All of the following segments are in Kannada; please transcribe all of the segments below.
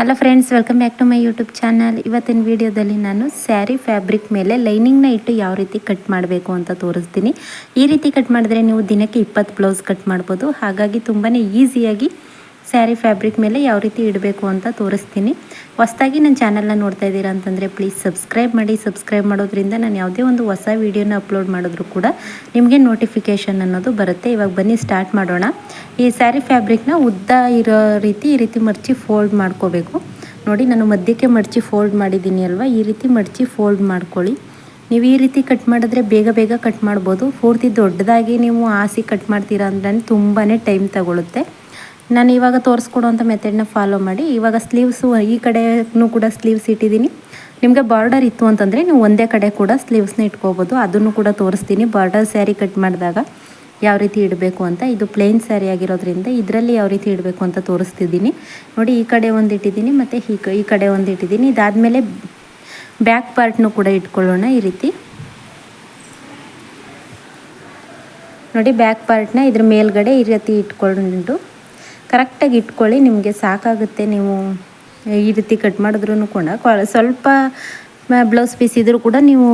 Hello friends welcome back to my YouTube channel ಇವತ್ತಿನ ವಿಡಿಯೋದಲ್ಲಿ ನಾನು ಸ್ಯಾರಿ ಫ್ಯಾಬ್ರಿಕ್ ಮೇಲೆ ಲೈನಿಂಗ್ನ ಇಟ್ಟು ಯಾವ ರೀತಿ ಕಟ್ ಮಾಡಬೇಕು ಅಂತ ತೋರಿಸ್ತೀನಿ. ಈ ರೀತಿ ಕಟ್ ಮಾಡಿದ್ರೆ ನೀವು ದಿನಕ್ಕೆ ಇಪ್ಪತ್ತು ಬ್ಲೌಸ್ ಕಟ್ ಮಾಡ್ಬೋದು. ಹಾಗಾಗಿ ತುಂಬಾ ಈಸಿಯಾಗಿ ಸ್ಯಾರಿ ಫ್ಯಾಬ್ರಿಕ್ ಮೇಲೆ ಯಾವ ರೀತಿ ಇಡಬೇಕು ಅಂತ ತೋರಿಸ್ತೀನಿ. ಹೊಸ್ದಾಗಿ ನನ್ನ ಚಾನಲ್ನ ನೋಡ್ತಾ ಇದ್ದೀರಾ ಅಂತಂದರೆ ಪ್ಲೀಸ್ ಸಬ್ಸ್ಕ್ರೈಬ್ ಮಾಡಿ. ಸಬ್ಸ್ಕ್ರೈಬ್ ಮಾಡೋದ್ರಿಂದ ನಾನು ಯಾವುದೇ ಒಂದು ಹೊಸ ವೀಡಿಯೋನ ಅಪ್ಲೋಡ್ ಮಾಡಿದ್ರು ಕೂಡ ನಿಮಗೆ ನೋಟಿಫಿಕೇಷನ್ ಅನ್ನೋದು ಬರುತ್ತೆ. ಇವಾಗ ಬನ್ನಿ ಸ್ಟಾರ್ಟ್ ಮಾಡೋಣ. ಈ ಸ್ಯಾರಿ ಫ್ಯಾಬ್ರಿಕ್ನ ಉದ್ದ ಇರೋ ರೀತಿ ಈ ರೀತಿ ಮರ್ಚಿ ಫೋಲ್ಡ್ ಮಾಡ್ಕೋಬೇಕು. ನೋಡಿ, ನಾನು ಮಧ್ಯಕ್ಕೆ ಮಡಚಿ ಫೋಲ್ಡ್ ಮಾಡಿದ್ದೀನಿ ಅಲ್ವಾ? ಈ ರೀತಿ ಮಡಚಿ ಫೋಲ್ಡ್ ಮಾಡ್ಕೊಳ್ಳಿ. ನೀವು ಈ ರೀತಿ ಕಟ್ ಮಾಡಿದ್ರೆ ಬೇಗ ಬೇಗ ಕಟ್ ಮಾಡ್ಬೋದು. ಪೂರ್ತಿ ದೊಡ್ಡದಾಗಿ ನೀವು ಆಸಿ ಕಟ್ ಮಾಡ್ತೀರಾ ಅಂದ್ರೆ ತುಂಬಾ ಟೈಮ್ ತಗೊಳುತ್ತೆ. ನಾನು ಇವಾಗ ತೋರಿಸ್ಕೊಡುವಂಥ ಮೆಥಡ್ನ ಫಾಲೋ ಮಾಡಿ. ಇವಾಗ ಸ್ಲೀವ್ಸು ಈ ಕಡೆನೂ ಕೂಡ ಸ್ಲೀವ್ಸ್ ಇಟ್ಟಿದ್ದೀನಿ. ನಿಮಗೆ ಬಾರ್ಡರ್ ಇತ್ತು ಅಂತಂದರೆ ನೀವು ಒಂದೇ ಕಡೆ ಕೂಡ ಸ್ಲೀವ್ಸ್ನ ಇಟ್ಕೋಬೋದು. ಅದನ್ನು ಕೂಡ ತೋರಿಸ್ತೀನಿ. ಬಾರ್ಡರ್ ಸ್ಯಾರಿ ಕಟ್ ಮಾಡಿದಾಗ ಯಾವ ರೀತಿ ಇಡಬೇಕು ಅಂತ. ಇದು ಪ್ಲೇನ್ ಸ್ಯಾರಿ ಆಗಿರೋದ್ರಿಂದ ಇದರಲ್ಲಿ ಯಾವ ರೀತಿ ಇಡಬೇಕು ಅಂತ ತೋರಿಸ್ತಿದ್ದೀನಿ. ನೋಡಿ, ಈ ಕಡೆ ಒಂದು ಇಟ್ಟಿದ್ದೀನಿ ಮತ್ತು ಈ ಈ ಕಡೆ ಒಂದು ಇಟ್ಟಿದ್ದೀನಿ. ಇದಾದಮೇಲೆ ಬ್ಯಾಕ್ ಪಾರ್ಟ್ನು ಕೂಡ ಇಟ್ಕೊಳ್ಳೋಣ ಈ ರೀತಿ. ನೋಡಿ ಬ್ಯಾಕ್ ಪಾರ್ಟ್ನ ಇದ್ರ ಮೇಲ್ಗಡೆ ಈ ರೀತಿ ಇಟ್ಕೊಂಡು ಕರೆಕ್ಟಾಗಿ ಇಟ್ಕೊಳ್ಳಿ, ನಿಮಗೆ ಸಾಕಾಗುತ್ತೆ. ನೀವು ಈ ರೀತಿ ಕಟ್ ಮಾಡಿದ್ರೂ ಕೂಡ ಸ್ವಲ್ಪ ಬ್ಲೌಸ್ ಪೀಸ್ ಇದ್ದರೂ ಕೂಡ ನೀವು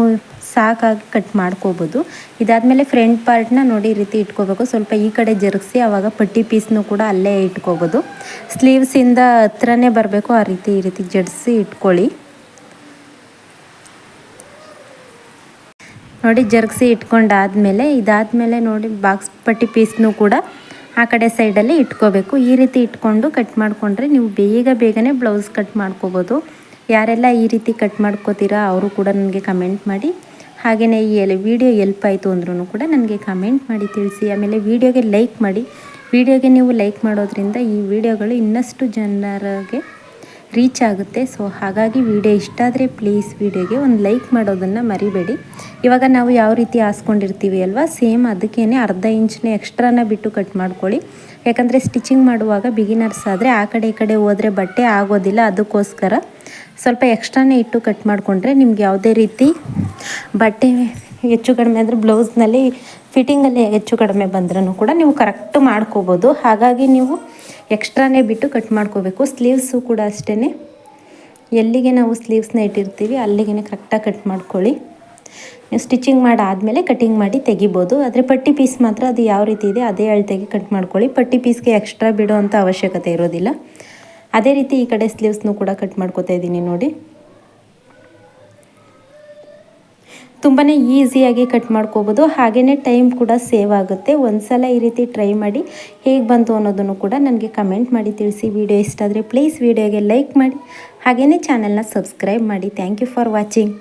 ಸಾಕಾಗಿ ಕಟ್ ಮಾಡ್ಕೋಬೋದು. ಇದಾದಮೇಲೆ ಫ್ರಂಟ್ ಪಾರ್ಟ್ನ ನೋಡಿ ಈ ರೀತಿ ಇಟ್ಕೋಬೇಕು. ಸ್ವಲ್ಪ ಈ ಕಡೆ ಜರುಗಿಸಿ ಆವಾಗ ಪಟ್ಟಿ ಪೀಸ್ನು ಕೂಡ ಅಲ್ಲೇ ಇಟ್ಕೋಬೋದು. ಸ್ಲೀವ್ಸಿಂದ ಹತ್ರನೇ ಬರಬೇಕು. ಆ ರೀತಿ, ಈ ರೀತಿ ಜಡಿಸಿ ಇಟ್ಕೊಳ್ಳಿ. ನೋಡಿ, ಜರುಗಿಸಿ ಇಟ್ಕೊಂಡಾದಮೇಲೆ, ಇದಾದಮೇಲೆ ನೋಡಿ ಬಾಕ್ಸ್ ಪಟ್ಟಿ ಪೀಸ್ನು ಕೂಡ ಆ ಕಡೆ ಸೈಡಲ್ಲಿ ಇಟ್ಕೋಬೇಕು. ಈ ರೀತಿ ಇಟ್ಕೊಂಡು ಕಟ್ ಮಾಡಿಕೊಂಡ್ರೆ ನೀವು ಬೇಗ ಬೇಗನೆ ಬ್ಲೌಸ್ ಕಟ್ ಮಾಡ್ಕೋಬೋದು. ಯಾರೆಲ್ಲ ಈ ರೀತಿ ಕಟ್ ಮಾಡ್ಕೋತೀರಾ ಅವರು ಕೂಡ ನನಗೆ ಕಮೆಂಟ್ ಮಾಡಿ. ಹಾಗೆಯೇ ಈ ಎಲ್ ವಿಡಿಯೋ ಎಲ್ಪ್ ಆಯಿತು ಅಂದ್ರೂ ಕೂಡ ನನಗೆ ಕಮೆಂಟ್ ಮಾಡಿ ತಿಳಿಸಿ. ಆಮೇಲೆ ವಿಡಿಯೋಗೆ ಲೈಕ್ ಮಾಡಿ. ವಿಡಿಯೋಗೆ ನೀವು ಲೈಕ್ ಮಾಡೋದ್ರಿಂದ ಈ ವಿಡಿಯೋಗಳು ಇನ್ನಷ್ಟು ಜನರಿಗೆ ರೀಚ್ ಆಗುತ್ತೆ. ಸೊ ಹಾಗಾಗಿ ವಿಡಿಯೋ ಇಷ್ಟ ಆದರೆ ಪ್ಲೀಸ್ ವಿಡಿಯೋಗೆ ಒಂದು ಲೈಕ್ ಮಾಡೋದನ್ನು ಮರಿಬೇಡಿ. ಇವಾಗ ನಾವು ಯಾವ ರೀತಿ ಹಾಸ್ಕೊಂಡಿರ್ತೀವಿ ಅಲ್ವಾ? ಸೇಮ್ ಅದಕ್ಕೇ ಅರ್ಧ ಇಂಚ್ನೇ ಎಕ್ಸ್ಟ್ರಾನ ಬಿಟ್ಟು ಕಟ್ ಮಾಡ್ಕೊಳ್ಳಿ. ಯಾಕಂದರೆ ಸ್ಟಿಚಿಂಗ್ ಮಾಡುವಾಗ ಬಿಗಿನರ್ಸ್ ಆದರೆ ಆ ಕಡೆ ಈ ಕಡೆ ಹೋದರೆ ಬಟ್ಟೆ ಆಗೋದಿಲ್ಲ, ಅದಕ್ಕೋಸ್ಕರ ಸ್ವಲ್ಪ ಎಕ್ಸ್ಟ್ರಾನೇ ಇಟ್ಟು ಕಟ್ ಮಾಡಿಕೊಂಡ್ರೆ ನಿಮ್ಗೆ ಯಾವುದೇ ರೀತಿ ಬಟ್ಟೆ ಹೆಚ್ಚು ಕಡಿಮೆ ಅಂದರೆ ಬ್ಲೌಸ್ನಲ್ಲಿ ಫಿಟ್ಟಿಂಗಲ್ಲಿ ಹೆಚ್ಚು ಕಡಿಮೆ ಬಂದ್ರೂ ಕೂಡ ನೀವು ಕರೆಕ್ಟ್ ಮಾಡ್ಕೋಬೋದು. ಹಾಗಾಗಿ ನೀವು ಎಕ್ಸ್ಟ್ರಾನೇ ಬಿಟ್ಟು ಕಟ್ ಮಾಡ್ಕೋಬೇಕು. ಸ್ಲೀವ್ಸು ಕೂಡ ಅಷ್ಟೇ ಎಲ್ಲಿಗೆ ನಾವು ಸ್ಲೀವ್ಸ್ನ ಇಟ್ಟಿರ್ತೀವಿ ಅಲ್ಲಿಗೆ ಕರೆಕ್ಟಾಗಿ ಕಟ್ ಮಾಡ್ಕೊಳ್ಳಿ. ನೀವು ಸ್ಟಿಚಿಂಗ್ ಮಾಡಾದಮೇಲೆ ಕಟಿಂಗ್ ಮಾಡಿ ತೆಗಿಬೋದು. ಆದರೆ ಪಟ್ಟಿ ಪೀಸ್ ಮಾತ್ರ ಅದು ಯಾವ ರೀತಿ ಇದೆ, ಅದೇ ಅಳತೆಗೆ ಕಟ್ ಮಾಡ್ಕೊಳ್ಳಿ. ಪಟ್ಟಿ ಪೀಸ್ಗೆ ಎಕ್ಸ್ಟ್ರಾ ಬಿಡೋ ಅವಶ್ಯಕತೆ ಇರೋದಿಲ್ಲ. ಅದೇ ರೀತಿ ಈ ಕಡೆ ಸ್ಲೀವ್ಸ್ನೂ ಕೂಡ ಕಟ್ ಮಾಡ್ಕೋತಾ ಇದ್ದೀನಿ ನೋಡಿ. ತುಂಬಾ ಈಸಿಯಾಗಿ ಕಟ್ ಮಾಡ್ಕೋಬೋದು. ಹಾಗೆಯೇ ಟೈಮ್ ಕೂಡ ಸೇವ್ ಆಗುತ್ತೆ. ಒಂದು ಸಲ ಈ ರೀತಿ ಟ್ರೈ ಮಾಡಿ ಹೇಗೆ ಬಂತು ಅನ್ನೋದನ್ನು ಕೂಡ ನನಗೆ ಕಮೆಂಟ್ ಮಾಡಿ ತಿಳಿಸಿ. ವಿಡಿಯೋ ಇಷ್ಟ ಆದರೆ ಪ್ಲೀಸ್ ವಿಡಿಯೋಗೆ ಲೈಕ್ ಮಾಡಿ. ಹಾಗೆಯೇ ಚಾನಲ್ನ ಸಬ್ಸ್ಕ್ರೈಬ್ ಮಾಡಿ. Thank you for watching